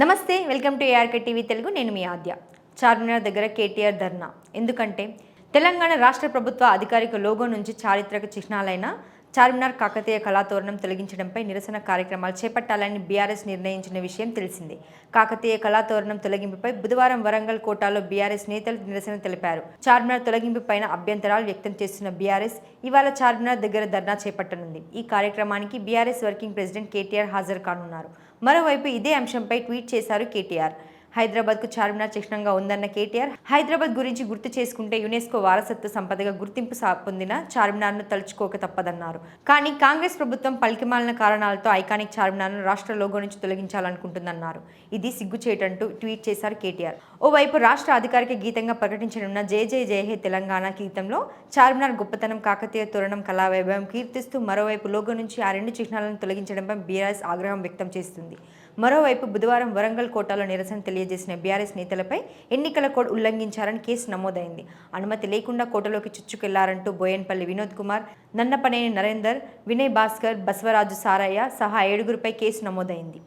నమస్తే welcome to ARK TV Telugu. నేను మీ ఆద్య. చార్మినార్ దగ్గర కేటీఆర్ ధర్నా. ఎందుకంటే తెలంగాణ రాష్ట్ర ప్రభుత్వ అధికారిక లోగో నుంచి చారిత్రక చిహ్నాలైన చార్మినార్ కాకతీయ కళాతోరణం తొలగించడంపై నిరసన కార్యక్రమాలు చేపట్టాలని బీఆర్ఎస్ నిర్ణయించిన విషయం తెలిసింది. కాకతీయ కళాతోరణం తొలగింపుపై బుధవారం వరంగల్ కోటాలో బీఆర్ఎస్ నేతలు నిరసన తెలిపారు. చార్మినార్ తొలగింపుపైన అభ్యంతరాలు వ్యక్తం చేస్తున్న బీఆర్ఎస్ ఇవాళ చార్మినార్ దగ్గర ధర్నా చేపట్టనుంది. ఈ కార్యక్రమానికి బీఆర్ఎస్ వర్కింగ్ ప్రెసిడెంట్ కేటీఆర్ హాజరు కానున్నారు. మరోవైపు ఇదే అంశంపై ట్వీట్ చేశారు కేటీఆర్. హైదరాబాద్కు చార్మినార్ చిహ్నంగా ఉందన్న కేటీఆర్ హైదరాబాద్ గురించి గుర్తు చేసుకుంటే యునెస్కో వారసత్వ సంపదగా గుర్తింపు పొందిన చార్మినార్ను తలుచుకోక తప్పదన్నారు. కానీ కాంగ్రెస్ ప్రభుత్వం పలికిమాలిన కారణాలతో ఐకానిక్ చార్మినార్ను రాష్ట్ర లోగో నుంచి తొలగించాలనుకుంటుందన్నారు. ఇది సిగ్గుచేటంటూ ట్వీట్ చేశారు కేటీఆర్. ఓవైపు రాష్ట్ర అధికారిక గీతంగా ప్రకటించనున్న జే జే జయ హే తెలంగాణ గీతంలో చార్మినార్ గొప్పతనం కాకతీయ తోరణం కళావైభవం కీర్తిస్తూ మరోవైపు లోగో నుంచి ఆ రెండు చిహ్నాలను తొలగించడంపై బీఆర్ఎస్ ఆగ్రహం వ్యక్తం చేస్తుంది. మరోవైపు బుధవారం వరంగల్ కోటాలో నిరసన తెలియజేసిన బీఆర్ఎస్ నేతలపై ఎన్నికల కోడ్ ఉల్లంఘించారని కేసు నమోదైంది. అనుమతి లేకుండా కోటలోకి చుచ్చుకెళ్ళారంటూ బోయన్పల్లి వినోద్ కుమార్ నన్నపనేని నరేందర్ వినయ్ భాస్కర్ బసవరాజు సారయ్య సహా ఏడుగురిపై కేసు నమోదైంది.